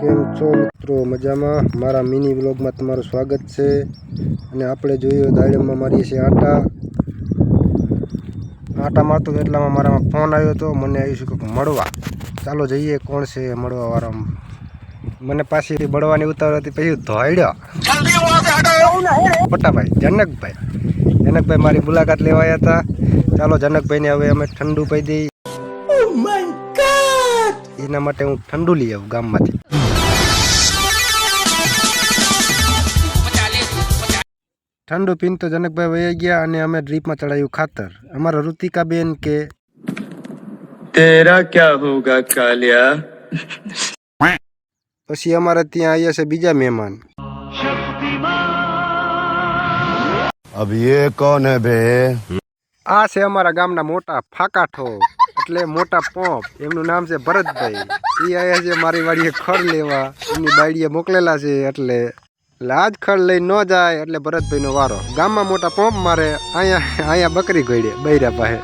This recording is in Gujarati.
કેમ છો મિત્રો? મજામાં? મારા મિની વ્લોગમાં તમારું સ્વાગત છે. અને આપણે જોયું દાડમમાં મારીએ છીએ આટા. આટા મારતો એટલામાં મારામાં ફોન આવ્યો હતો મને આવ્યું છે કંઈક મળવા. ચાલો જઈએ કોણ છે મળવા વાળા મને પાછી બળવાની ઉતાવળ હતી પછી ધોઈડ્યો પટ્ટાભાઈ જનકભાઈ. જનકભાઈ મારી મુલાકાત લેવાયા હતા. ચાલો જનકભાઈને હવે અમે ઠંડુ પી દઈ. એના માટે હું ઠંડુ લઈ આવું ગામમાંથી. ઠંડુ પીન તો જનકભાઈ વહી ગયા અને અમે ડ્રીપમાં ચડાયું ખાતર. અમારા ઋતિકા બેન કે તેરા ક્યા હોગા કાલિયા? પછી અમારે ત્યાં આવ્યા છે બીજા મહેમાન. अब ये कौन है बे આ છે અમારા ગામના મોટા ફાકા ઠોક એટલે મોટા પોપ એમનું નામ છે ભરતભાઈ એ આવ્યા છે મારી વાડીએ ખડ લેવા એમની બાયડીએ મોકલેલા છે એટલે એટલે આજ ખડ લઈ ન જાય એટલે ભરતભાઈનો વારો ગામમાં મોટા પોપ મારે અહીંયા અહીંયા બકરી ગોઈડે બૈરા પાસે